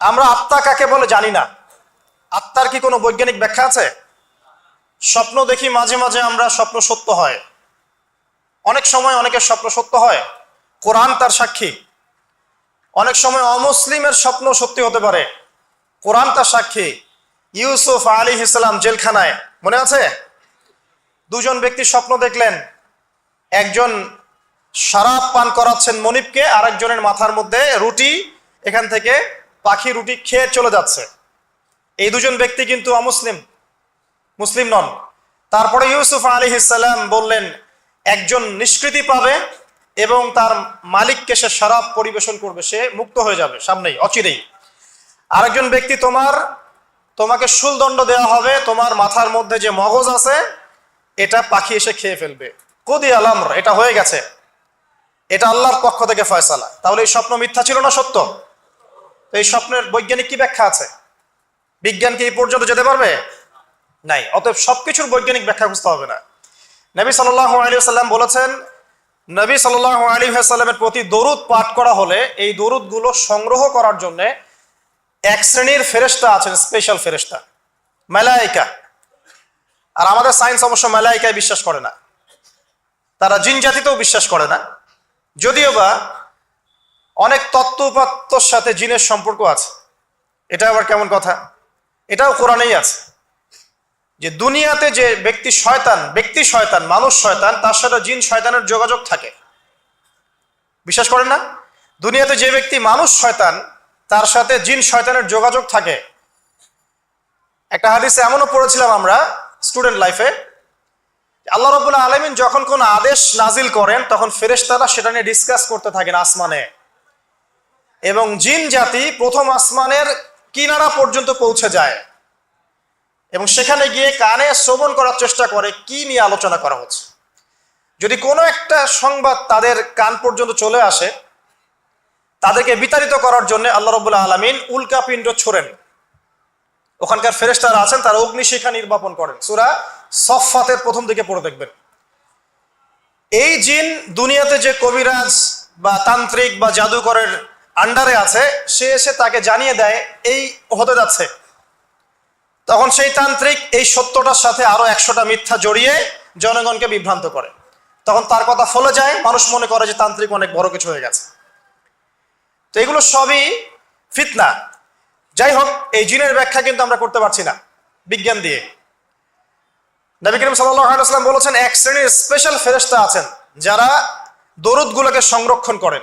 আমরা আত্মা কাকে বলে জানি না। আত্মার কি কোনো বৈজ্ঞানিক ব্যাখ্যা আছে? স্বপ্ন দেখি মাঝে মাঝে আমরা স্বপ্ন সত্য হয়। অনেক সময় অনেকের স্বপ্ন সত্য হয়। কোরআন তার সাক্ষী। অনেক সময় অমুসলিমের স্বপ্ন সত্যি হতে পারে। কোরআন তার সাক্ষী। ইউসুফ আলী ইসলাম জেলখানায়। মনে আছে? দুজন ব্যক্তি স্বপ্ন দেখলেন। একজন শরাব পান করাচ্ছেন মনিবকে, আরেকজনের মাথার মধ্যে রুটি এখান থেকে পাখি রুটি খেয়ে চলে যাচ্ছে। এই দুজন ব্যক্তি কিন্তু অমুসলিম, মুসলিম নন। তারপরে ইউসুফ আলী ইসাল্লাম বললেন, একজন নিষ্কৃতি পাবে এবং তার মালিককে সে শরাব পরিবেশন করবে, সে মুক্ত হয়ে যাবে সামনেই, অচিরেই। আরেকজন ব্যক্তি তোমার, তোমাকে শুলদণ্ড দেওয়া হবে, তোমার মাথার মধ্যে যে মগজ আছে, এটা পাখি এসে খেয়ে ফেলবে। কদি আলামর এটা হয়ে গেছে। এটা আল্লাহর পক্ষ থেকে ফয়সালা। তাহলে এই স্বপ্ন মিথ্যা ছিল না সত্য? এই স্বপ্নের বৈজ্ঞানিক কি ব্যাখ্যা আছে? বিজ্ঞান কি এই পর্যন্ত যেতে পারবে? নাই। অতএব সবকিছুর বৈজ্ঞানিক ব্যাখ্যা খুঁজতে হবে না। নবী সাল্লাহ আলী সাল্লাম বলেছেন, নবী সাল্লাহ আলী সাল্লামের প্রতি দরুদ পাঠ করা হলে এই দরুদগুলো সংগ্রহ করার জন্যে এক শ্রেণির ফেরেস্তা আছেন স্পেশাল ফেরেস্তা মেলাইকা আর আমাদের সায়েন্স অবশ্য মেলাইকায় বিশ্বাস করে না। তারা জিন জাতিতেও বিশ্বাস করে না। যদিও বা অনেক তত্ত্ব উপাত্তর সাথে জিনের সম্পর্ক আছে। এটা আবার কেমন কথা? এটাও কোরআনেই আছে। যে দুনিয়াতে যে ব্যক্তি শয়তান ব্যক্তি শয়তান, মানুষ শয়তান, তার সাথে জিন শয়তানের যোগাযোগ থাকে। বিশ্বাস করেন না? দুনিয়াতে যে ব্যক্তি মানুষ শয়তান, তার সাথে জিন শয়তানের যোগাযোগ থাকে। একটা হাদিসে এমনও পড়েছিলাম আমরা স্টুডেন্ট লাইফে, আল্লাহ রবুল্লাহ আলমিন যখন কোন আদেশ নাজিল করেন, তখন ফেরেশতারা সেটা নিয়ে ডিসকাস করতে থাকেন আসমানে। এবং জিন জাতি প্রথম আসমানের কিনারা পর্যন্ত পৌঁছে যায়। এবং সেখানে গিয়ে কানে শ্রবণ করার চেষ্টা করে, কি নিয়ে আলোচনা করা হচ্ছে। যদি কোনো একটা সংবাদ তাদের কান পর্যন্ত চলে আসে, তাদেরকে বিতাড়িত করার জন্য আল্লাহ রবুল্লাহ আলমিন উল্কাপিণ্ড ছোড়েন। ওখানকার ফেরেস্তারা আছেন, তারা অগ্নিশিখা নির্বাপন করেন। সুরা সফাতের প্রথম দিকে পড়ে দেখবেন। এই জিন দুনিয়াতে যে কবিরাজ বা তান্ত্রিক বা জাদুকরের আন্ডারে আছে, সে এসে তাকে জানিয়ে দেয়, এই হতে যাচ্ছে। তখন সেই তান্ত্রিক এই সত্যটার সাথে আরও একশোটা মিথ্যা জড়িয়ে জনগণকে বিভ্রান্ত করে। তখন তার কথা ফলে যায়, মানুষ মনে করে যে তান্ত্রিক অনেক বড় কিছু হয়ে গেছে। তো এগুলো সবই ফিতনা। যাই হোক, এই জিনের ব্যাখ্যা কিন্তু আমরা করতে পারছি না, বিজ্ঞান দিয়ে। নবী করিম সাল্লাম বলেছেন, এক শ্রেণির স্পেশাল ফেরেস্তা আছেন যারা দরুদগুলোকে সংরক্ষণ করেন।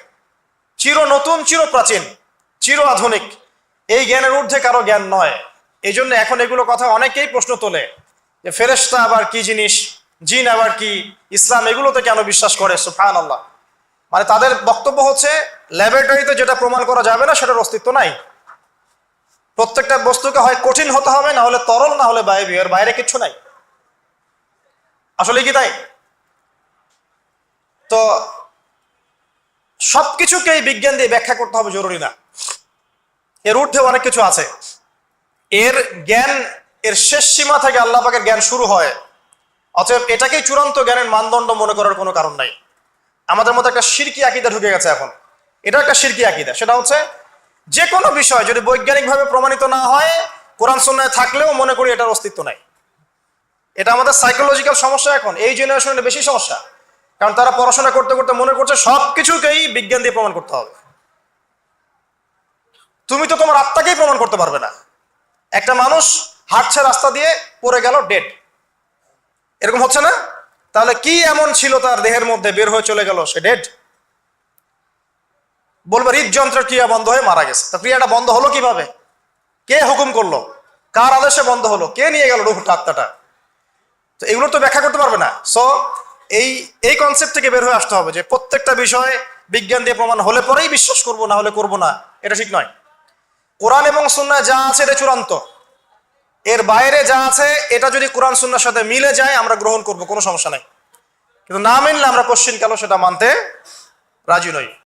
চির নতুন, চির প্রাচীন, চির আধুনিক। এই জ্ঞানের ঊর্ধ্বে কারও জ্ঞান নয়। এই জন্য এখন এগুলো কথা অনেকেই প্রশ্ন তোলে। যে ফেরেস্তা আবার কি জিনিস, জিন আবার কি, ইসলাম এগুলোতে কেন বিশ্বাস করে? সুফান আল্লাহ মানে তাদের বক্তব্য হচ্ছে, ল্যাবরেটরিতে যেটা প্রমাণ করা যাবে না, সেটার অস্তিত্ব নাই। প্রত্যেকটা বস্তুকে হয় কঠিন হতে হবে, না হলে তরল, না হলে বায়বীয়, এর বাইরে কিচ্ছু নাই। আসলে কি তাই? তো সবকিছুকেই বিজ্ঞান দিয়ে ব্যাখ্যা করতে হবে, জরুরি না। এর ঊর্ধ্বে অনেক কিছু আছে। এর জ্ঞান, এর শেষ সীমা থেকে আল্লাহ পাকের জ্ঞান শুরু হয়। অতএব এটাকেই চূড়ান্ত জ্ঞানের মানদণ্ড মনে করার কোনো কারণ নাই। আমাদের মধ্যে একটা সিরকি আকিদা ঢুকে গেছে এখন। এটা একটা সিরকি আকিদা। সেটা হচ্ছে যে কোনো বিষয় যদি বৈজ্ঞানিকভাবে প্রমাণিত না হয়, কোরআন সন্ন্যায় থাকলেও মনে করি এটার অস্তিত্ব নাই। এটা আমাদের সাইকোলজিক্যাল সমস্যা এখন। এই জেনারেশনের বেশি সমস্যা। কারণ তারা পড়াশোনা করতে করতে মনে করছে সব কিছুকেই বিজ্ঞান দিয়ে প্রমাণ করতে হবে। তুমি তো তোমার আত্মাকেই প্রমাণ করতে পারবে না। একটা মানুষ হাঁটছে রাস্তা দিয়ে পড়ে গেল ডেড এরকম হচ্ছে না? তাহলে কি এমন ছিল তার দেহের মধ্যে বের হয়ে চলে গেল সে ডেড বলবে, হৃদযন্ত্রের ক্রিয়া বন্ধ হয়ে মারা গেছে। তা ক্রিয়াটা বন্ধ হলো কীভাবে? কে হুকুম করল? কার আদেশে বন্ধ হলো? কে নিয়ে গেল রুহটা আত্মাটা? তো এগুলো তো ব্যাখ্যা করতে পারবে না। সো এই এই কনসেপ্ট থেকে বের হয়ে আসতে হবে যে প্রত্যেকটা বিষয় বিজ্ঞান দিয়ে প্রমাণ হলে পরেই বিশ্বাস করব, না হলে করব না, এটা ঠিক নয়। কোরআন এবং সুন্না যা আছে এটা চূড়ান্ত। এর বাইরে যা আছে, এটা যদি কোরআন সুন্নার সাথে মিলে যায়, আমরা গ্রহণ করব, কোনো সমস্যা নাই। কিন্তু না মিললে আমরা কোশ্চিন কেন সেটা মানতে রাজি নই।